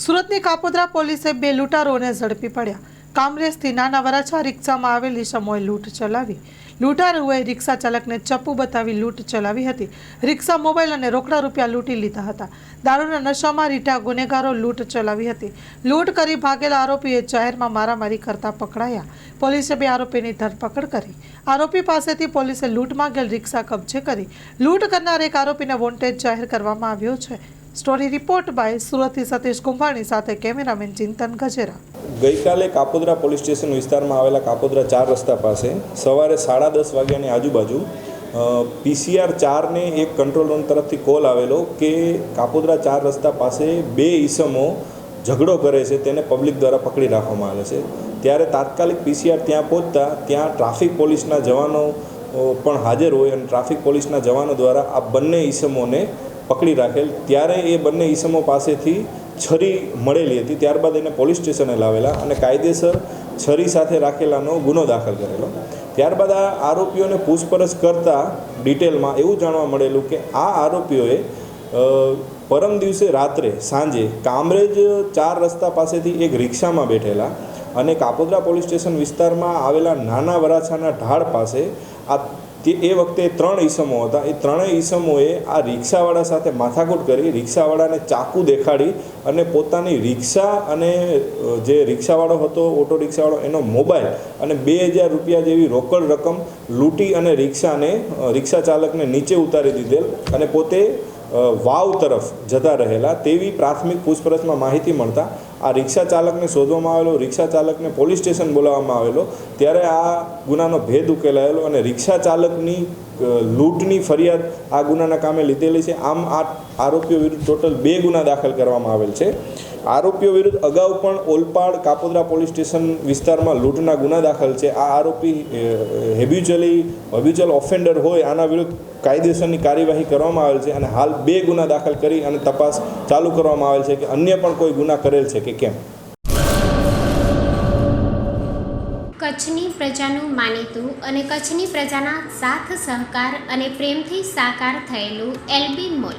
સુરતની કાપોદ્રા પોલીસે બે લૂંટારોને ઝડપી પડ્યા. કામરેજથી નાના વરાછા રિક્ષામાં આવેલી સમોએ લૂંટ ચલાવી. લૂંટારુઓએ રિક્ષા ચાલકને ચપ્પુ બતાવી લૂંટ ચલાવી હતી. રિક્ષા મોબાઈલ અને રોકડા રૂપિયા લૂંટી લીધા હતા. દારૂના નશામાં રીટા ગુનેગારો લૂંટ ચલાવી હતી. લૂંટ કરી ભાગેલા આરોપીએ જાહેરમાં મારામારી કરતા પકડાયા. પોલીસે બે આરોપીની ધરપકડ કરી. આરોપી પાસેથી પોલીસે લૂંટ માંગેલ રિક્ષા કબજે કરી. લૂંટ કરનાર એક આરોપીને વોન્ટેજ જાહેર કરવામાં આવ્યો છે. સ્ટોરી રિપોર્ટ બાય સુરતથી સતીશ કુંભાણી સાથે કેમેરામેન ચિંતન ગજેરા. ગઈકાલે કાપોદરા પોલીસ સ્ટેશન વિસ્તારમાં આવેલા કાપોદ્રા ચાર રસ્તા પાસે સવારે સાડા દસ વાગ્યાની આજુબાજુ પીસીઆર ચારને એક કંટ્રોલ રૂમ તરફથી કોલ આવેલો કે કાપોદરા ચાર રસ્તા પાસે બે ઈસમો ઝઘડો કરે છે, તેને પબ્લિક દ્વારા પકડી રાખવામાં આવે છે. ત્યારે તાત્કાલિક પીસીઆર ત્યાં પહોંચતા, ત્યાં ટ્રાફિક પોલીસના જવાનો પણ હાજર હોય અને ટ્રાફિક પોલીસના જવાનો દ્વારા આ બંને ઈસમોને પકડી રાખેલ, ત્યારે એ બંને ઈસમો પાસેથી છરી મળેલી હતી. ત્યારબાદ એને પોલીસ સ્ટેશને લાવેલા અને કાયદેસર છરી સાથે રાખેલાનો ગુનો દાખલ કરેલો. ત્યારબાદ આ આરોપીઓને પૂછપરછ કરતાં ડિટેલમાં એવું જાણવા મળેલું કે આ આરોપીઓએ પરમ દિવસે રાત્રે સાંજે કામરેજ ચાર રસ્તા પાસેથી એક રિક્ષામાં બેઠેલા અને કાપોદ્રા પોલીસ સ્ટેશન વિસ્તારમાં આવેલા નાના વરાછાના ઢાળ પાસે આ તે એ વખતે ત્રણ ઈસમો હતા. એ ત્રણેય ઈસમોએ આ રિક્ષાવાળા સાથે માથાકૂટ કરી, રિક્ષાવાળાને ચાકુ દેખાડી અને પોતાની રિક્ષા અને જે રિક્ષાવાળો હતો, ઓટો રિક્ષાવાળો, એનો મોબાઈલ અને બે હજાર રૂપિયા જેવી રોકડ રકમ લૂંટી અને રિક્ષાને રિક્ષા ચાલકને નીચે ઉતારી દીધેલ અને પોતે વાવ તરફ જતા રહેલા. તેવી પ્રાથમિક પૂછપરછમાં માહિતી મળતા આ રિક્ષા ચાલકને શોધવામાં આવેલો, રિક્ષા ચાલકને પોલીસ સ્ટેશન બોલાવવામાં આવેલો, ત્યારે આ ગુનાનો ભેદ ઉકેલાયેલો અને રિક્ષા ચાલકની લૂંટની ફરિયાદ આ ગુનાના કામે લીધેલી છે. આમ આ આરોપીઓ વિરુદ્ધ ટોટલ બે ગુના દાખલ કરવામાં આવેલ છે. આરોપીઓ વિરુદ્ધ અગાઉ પણ ઓલપાડ કાપોદરા પોલીસ સ્ટેશન વિસ્તારમાં લૂંટના ગુના દાખલ છે. આ આરોપી હેબ્યુચલી હેબ્યુચલ ઓફેન્ડર હોય આના વિરુદ્ધ કાયદેસરની કાર્યવાહી કરવામાં આવેલ છે અને હાલ બે ગુના દાખલ કરી અને તપાસ ચાલુ કરવામાં આવેલ છે કે અન્ય પણ કોઈ ગુના કરેલ છે કે કેમ? કચ્છની પ્રજાનું માનીતું અને કચ્છની પ્રજાના સાથ સહકાર અને પ્રેમથી સાકાર થયેલું એલબી મોલ.